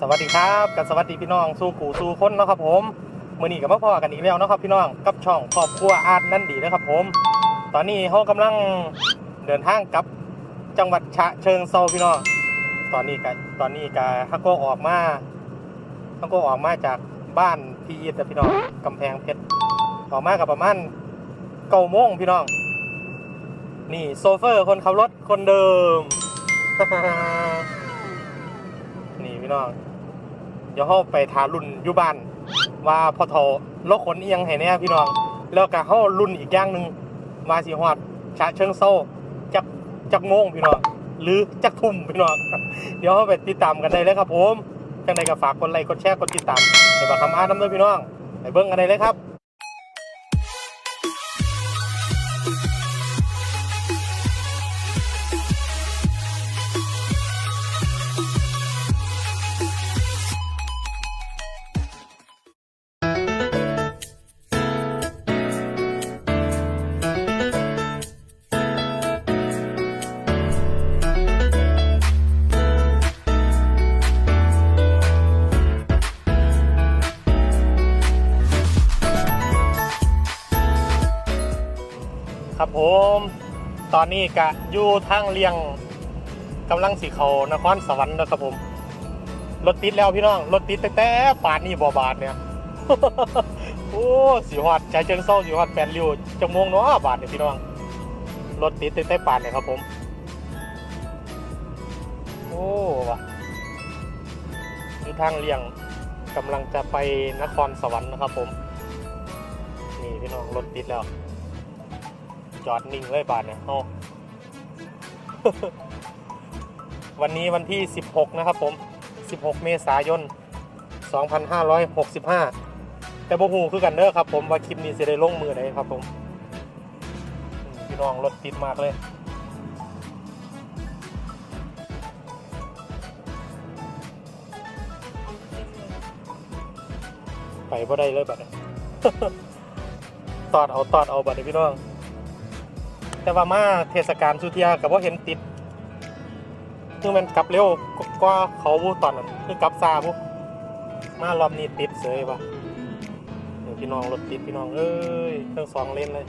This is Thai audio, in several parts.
สวัสดีครับกับสวัสดีพี่น้องสู้กูสู้คนเนาะครับผมมื่อนี้กับมาพ่อกันอีกแล้วนะครับพี่น้องกับช่องครอบครัวอาร์ตนั่นดีนะครับผม ตอนนี้เขากำลังเดินทางกลับจังหวัดฉะเชิงเซาพี่น้องตอนนี้กตอนนี้กาฮักก็ออกมาฮักก็ออกมาจากบ้านพี่อีทพี่น้องกำแพงเพชรออกมากับประมาณเก้าโมงพี่น้อง นี่โซเฟอร์คนขับรถคนเดิม พี่น้องเดี๋ยวเขาไปทารุ่นอยู่บ้าน ว่าพอทอลกขนเอียงให้แน่พี่น้อง แล้วก็เขารุ่นอีกอย่างหนึ่งมาสีหอดชะเชิงโซ่จักจักโมงพี่น้องหรือจักทุ่มพี่น้องเดี๋ยวเขาไปติดตามกันได้เลยครับผมจังใดก็ฝากกดไลค์กดแชร์กดติดตามให้บักคำอาดน้ำด้วยพี่น้องไปเบิ้งกันได้เลยครับ ครับผม ตอนนี้กะอยู่ทางเลียงกำลังสีเขานครสวรรค์นะครับผม รถติดแล้วพี่น้อง รถติดแต่ป่านนี้บอบาทเนี่ย โอ้สีหอดใจเจิงเศร้าสีหอดแปดริ้วจมงเนาะบาทเนี่ยพี่น้อง รถติดแต่ป่านเนี่ยครับผม โอ้ว่ะอยู่ทางเลียงกำลังจะไปนครสวรรค์นะครับผม นี่พี่น้องรถติดแล้ว จอดนิ่งเลยบาทเนี่ยเอาวันนี้วันที่ 16 นะครับผม 16 เมษายน 2565 แต่บ่ฮู้คือกันเด้อครับผมว่าคลิปนี้สิได้ลงมือไหนครับผมพี่น้องรถติดมากเลยไปบ่ได้เลยบัดนี้ตอดเอาตอดเอาบัดนี้พี่น้อง แต่ว่ามาเทศกาลสุเทียกับว่าเห็นติดคือมันกลับเร็วกว่าเขาบุตอนนั้นคือกลับซาบุมารอบนี้ติดเสยว่ะนี่พี่น้องรถติดพี่น้องเอ้ยทั้งสองเลนเลย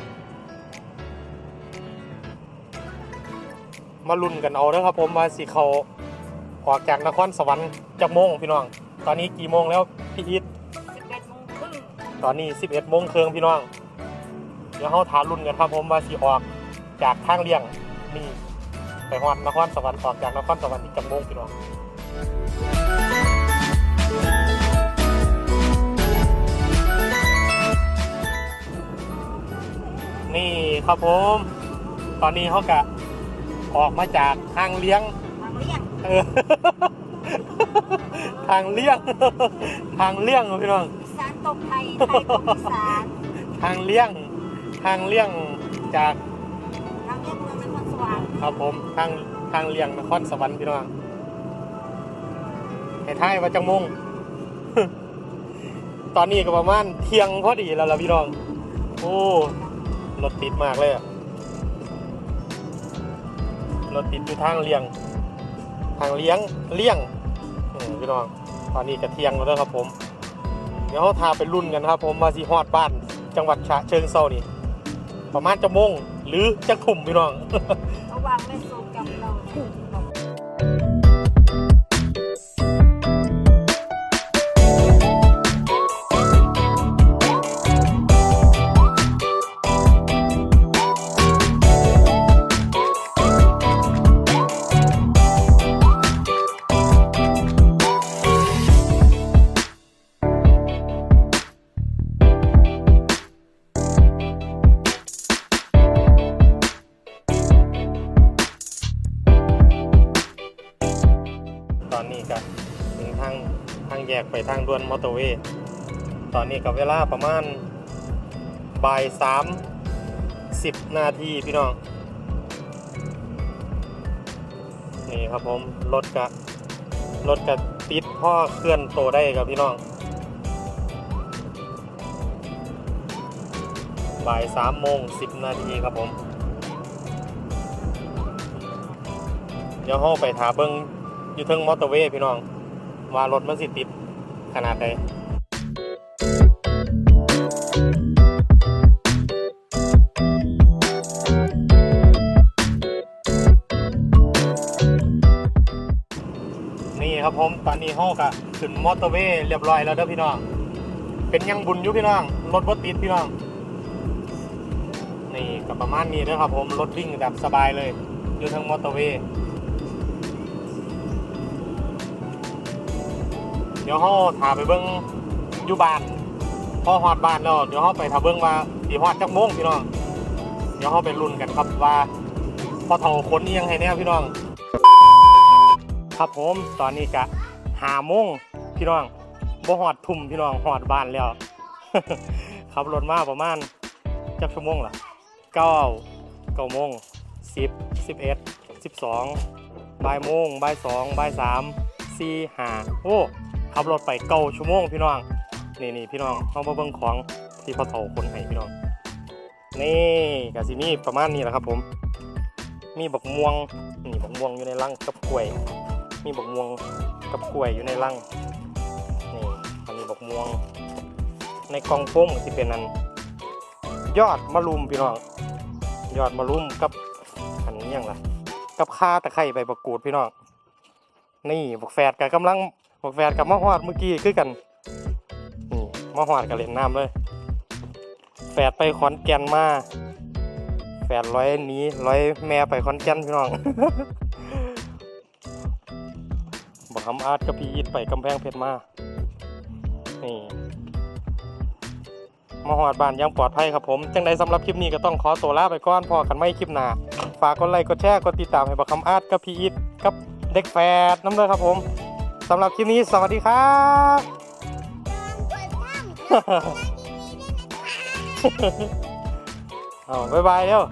มาลุ้นกันเอาเด้อครับผมว่าสิเขาออกจากนครสวรรค์จากโมงพี่น้อง ตอนนี้กี่โมงแล้วพี่อีท11โมงครึ่งตอนนี้ 11โมงครึ่งพี่น้องเดี๋ยวเขาทารุ่นกันครับผมว่าสิออก จากทางเลี่ยงนี่ไปฮอดนครสวรรค์ออกจากนครสวรรค์ที่จำโมงพี่น้องนี่ครับผม ตอนนี้เขากะออกมาจากทางเลี้ยง ทางเลี่ยงเออ ทางเลี่ยง ทางเลี่ยงพี่น้อง อีสานตกไทยไทยตกอีสาน ทางเลี่ยง ทางเลี่ยงจาก วรรค์ครับผมทางทางเลี่ยงนครสวรรค์พี่น้องให้ท้ายว่าจังมง ตอนนี้ก็ประมาณเที่ยงพอดีแล้วล่ะพี่น้อง โอ้รถติดมากเลยอะรถติดอยู่ทางเลี่ยง ทางเลี้ยงเลี่ยงพี่น้อง ตอนนี้กระเทียงแล้วครับผม เดี๋ยวเขาทาไปรุ่นกันครับ ผมมาสีฮอดบ้าน จังหวัดฉะเชิงเซานี่ ประมาณจะมง หรือจะขุมพี่น้องระหว่างไม่โซกับเรา ทางแยกไปทางด่วนมอเตอร์เวย์ตอนนี้กับเวลาประมาณบ่ายสามสิบนาทีพี่น้อง นี่ครับผม รถกะรถกะติดพ่อเคลื่อนโตวได้ครับพี่น้องบ่ายสามโมงสิบนาทีครับผม เดี๋ยวห้องไปถาเบิ้งอยู่เทิงมอเตอร์เวย์พี่น้อง ว่ารถมันสิติดขนาดใดนี่ครับผมตอนนี้ห้อกะขึ้นมอเตอร์เวย์เรียบร้อยแล้วเด้อพี่น้อง เป็นยังบุญอยู่พี่น้อง รถบ่ติดพี่น้อง นี่ก็ประมาณนี้เด้อครับผม รถวิ่งแบบสบายเลย อยู่ทางมอเตอร์เวย์ เดี๋ยวเขาถาไปเบิ้งอยู่บ้านพอฮอดบ้านแล้วเดี๋ยวเขาไปถาเบิ้งว่าสีฮอดจักโมงพี่น้อง เดี๋ยวเขาไปลุ้นกันครับว่าพอเท่าคนนี้ยังไงเนี่ยพี่น้อง ครับผมตอนนี้กะหาโมงพี่น้องบ่ฮอดทุ่มพี่น้องฮอดบ้านแล้วขับรถมาประมาณจักชั่วโมงล่ะเก้าเก้าโมงสิบสิบเอ็ดสิบสองบ่ายโมงบ่ายสองบ่ายสามสี่ห้าโอ้ ขับรถไปเก้าชั่วโมงพี่น้อง นี่นี่พี่น้องเขามาเบิ่งของที่พ่อเฒ่าคนให้พี่น้อง นี่กะสิมีประมาณนี้แหละครับผม มีบักม่วง นี่บักม่วงอยู่ในรังกับกล้วย มีบักม่วงกับกล้วยอยู่ในรัง นี่อันนี้บักม่วง ในกล่องโฟมที่เป็นอันยอดมะรุมพี่น้อง ยอดมะรุมกับอันนี้ยังล่ะกับข่าตะไคร้ใบประกูดพี่น้อง นี่บักแฝดกับกำลัง บักแฝดกับมะฮอดเมื่อกี้คือกันนี่มะฮอดกับเล่นน้ำเลยแฝดไปขอนแก่นมาแฝดร้อยนี้ร้อยแม่ไปขอนแก่นพี่น้องบักคำอาร์ตกับพี่อีทไปกำแพงเพชรมา นี่มาหอดบ้านยังปลอดภัยครับผม จังใดสำหรับคลิปนี้ก็ต้องขอตัวลาไปก่อนพอกันไม่คลิปหน้าฝากกดไลค์กดแชร์กดติดตามให้บักคำอาร์ตกับพี่อีทกับเด็กแฝดน้ำเลยครับผม สำหรับคลิปนี้สวัสดีครับ เอาบ๊ายบายเร็ว